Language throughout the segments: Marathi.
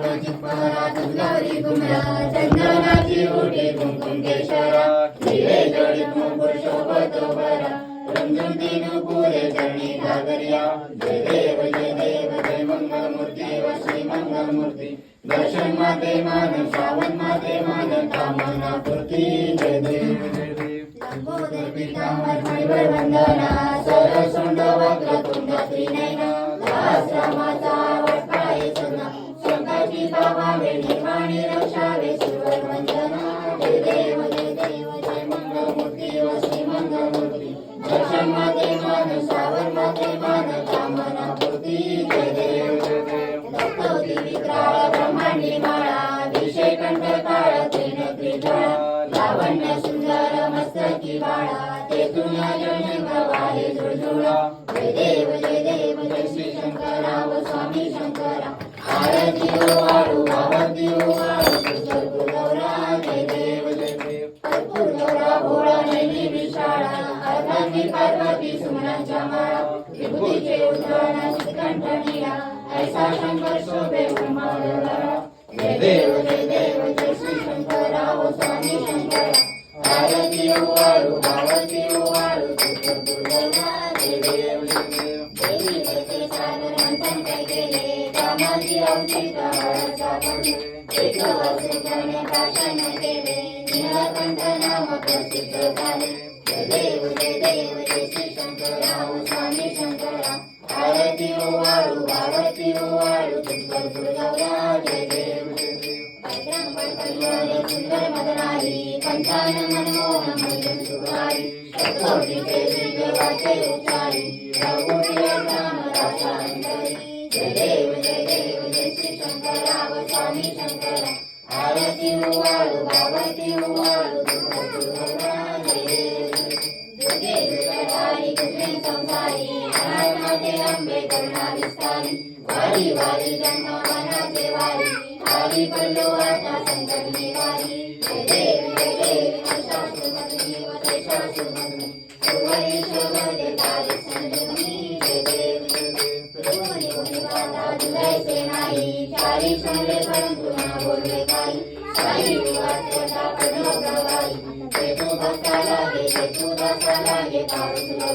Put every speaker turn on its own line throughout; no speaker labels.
चित्परात गौरी कुमरा चंदनाची ओटी कुंकुम केशरा दिवे जडित मुकुट शोभतो बरा दिन पुरे चरणी घागरिया जय देव जय देव जय मंगल मूर्ती व श्री मंगल मूर्ती दर्शन माते मान श्रावण माते मान कामना पूर्ती जय देव जय देव लंबोदर पीतांबर मणिवर वंदना सरसुंड वक्रतुंड त्रिनयना सहस्रमाचा सागर मंथन काय केले कामाची औचित हळचा पडले एक वर्ष करणे भाषण केले निळकंठ नाम प्रसिद्ध झाले. जय देव जय देव जय श्री शंकरा व स्वामी शंकरा. आरती ओ भारती आरती ओ जय देव जय देव बजरंग बळकलीवरे सुंदर मदनारी पंचानन मनमोहन मयूर सुधारी शतकोटीचे देवाचे उच्चारी रघुवीर राम राजा अंतरी जय देव जय देव जय श्री शंकरा व स्वामी शंकरा आरती उवाळू भावती उवाळू दुर्गा जय देव दुर्गे संसारी अनाथनाथे अंबे करुणा विस्तारी वारी वारी जन्म मनाचे वारी हरी पडलो आता संकट निवारी जय देव जय देव महिषासुरमर्दिनी व महिषासुरमर्दिनी शोभते तारी संजीवनी जय देव जय देव त्रिभुवनी भुवनिपाता जुगायचे नाही चारी शोले परंतु ना बोलले काही साई विवाद करता पडलो प्रवाही ते तू भक्ताला लागे ते तू दासाला गे पाऊस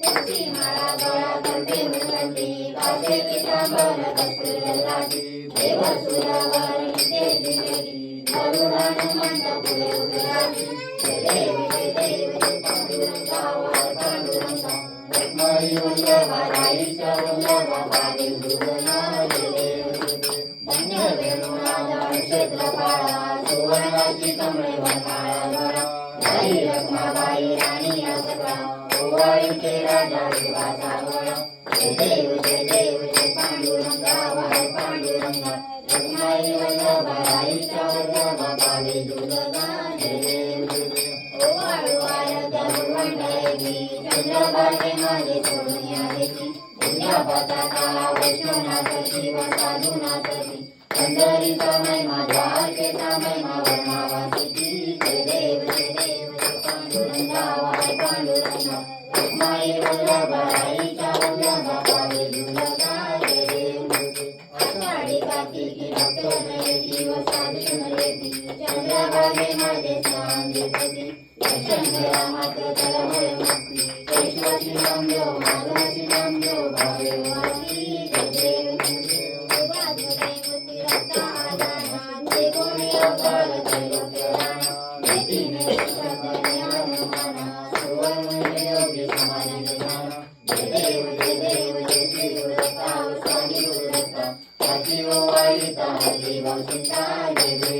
देवी महिषासुरमर्दिनी माळा गळा कंठे मुरंडी कासे पितांबर दस्त्र देव सुरावर निते जिलेटी गरुडानुमंत पुढे उभे देव देव पांडुरंगा वाहन पांडुरंगा रखमाई वल्लभा राईच्या वल्लभा पावे देव जय देव धन्य वेणुनादा क्षेत्रपाळा सुवर्णाची कमळे वनमाळा गळा राई रखमाबाई राणी असका ओवाळीचे राजा विवाचा गोळा जय देव जय देव जय पांडुरंगा वाय पांडुरंगा रघुनाई वल्लभा राईच्या वल्लभा पावे दुर्गा जय देव ओवाळू माझे सोडून पुण्या पताका पंढरीचा महिमा द्वारकेचा महिमा स्नान देती दर्शन तळमळ केशवाची नामदेव माधवाची नामदेव जय देव जय देव रक्ता आदाना जे कोणी अवतार राणा ज्ञान माना सुवर्ण योगी जय देव जय श्री गुरुदत्ता स्वामी गुरुदत्ता हाती ओवाळीता हल्ली जय देव जय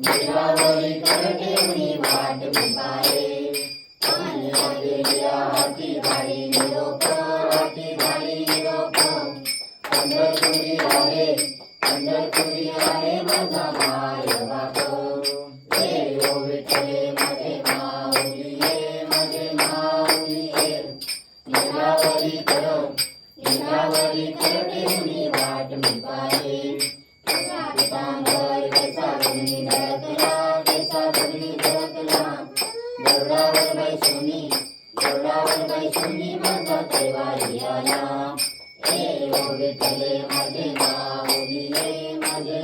निरावरी कर ठेवणी वाट बिंबारे पाण्याला गेल्या हाती गाडी निरोप हाती गाडी निरोप पंढरपुरी आहे पंढरपुरी आहे माझा माय बाप रे ओ विठ्ठले माझे माऊली ये माझे माऊली ये निरावरी कर निरावरी कर ठेवणी वाट मी गरुडावर माझा कैवारी आला ए ओ माझे माझे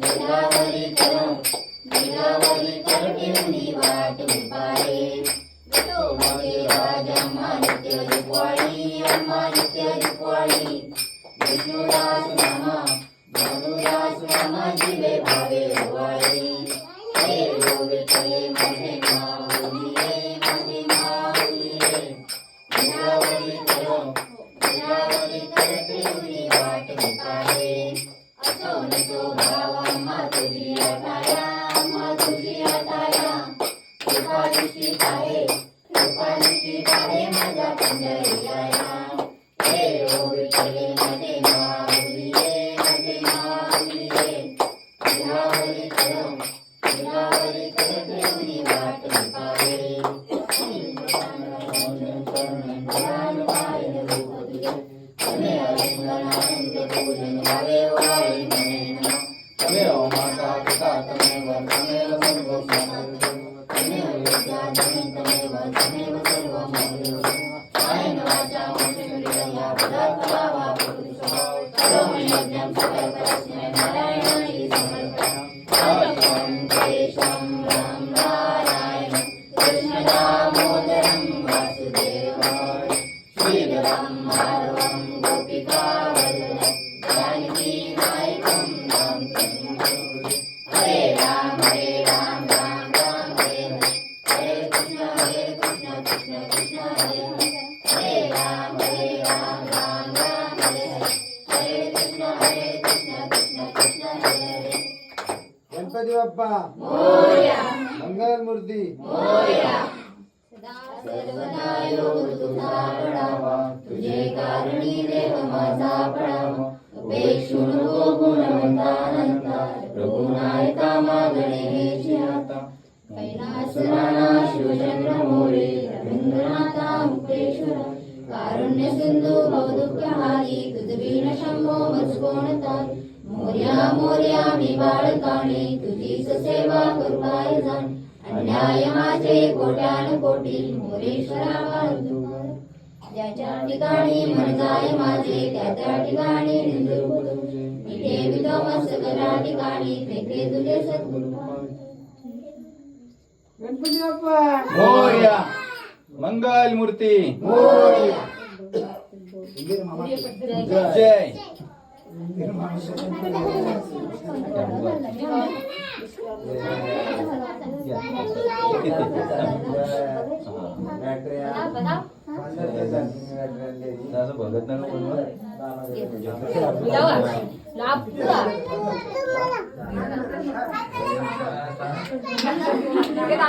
निरावरी कर निरावरी कर वाट मी पाहे माझे राज अम्मा नित्य रुपवाळी. अम्मा विष्णुदास नामा मधुदास नामा जीवे भावे रुवाळी हे ओ माझे माऊली कृपा निश्चित आहे कृपा निश्चित आहे माझ्या पंढरीला हे ओ विठ्ठले माझे माऊली ये माझे माऊली ये निरावरी कर निरावरी कर ठेवली वाट मी पाहे तमेव प्रकृतिस्वभाव करोमि यज्ञं सकलकरस्मै
मंगल मूर्ती
तुझा कारणी देव माझा पडावा. उपेक्षू नको गुणवंतानंता प्रभू नायका मागणे शिवचंद्र मोरे. रवींद्रनाथा मुक्तेश्वर. कारुण्य सिंधू भवदुःखहारी तुझवीण शंभो मजकोणता मोर्या मोर्या मी बाळकाणे तुझीच सेवा करू काय जाण. अन्याय माझे कोट्यान कोटी मोरेश्वरा वाळू ज्याच्या ठिकाणी मन जाय माझे त्या त्या ठिकाणी निंदू तुझे मिठे विधो सगळ्या ठिकाणी फेके तुझे सद्गुरु
गणपती बाप्पा!
मोर्या मंगल मूर्ती
मोरया
जय. असं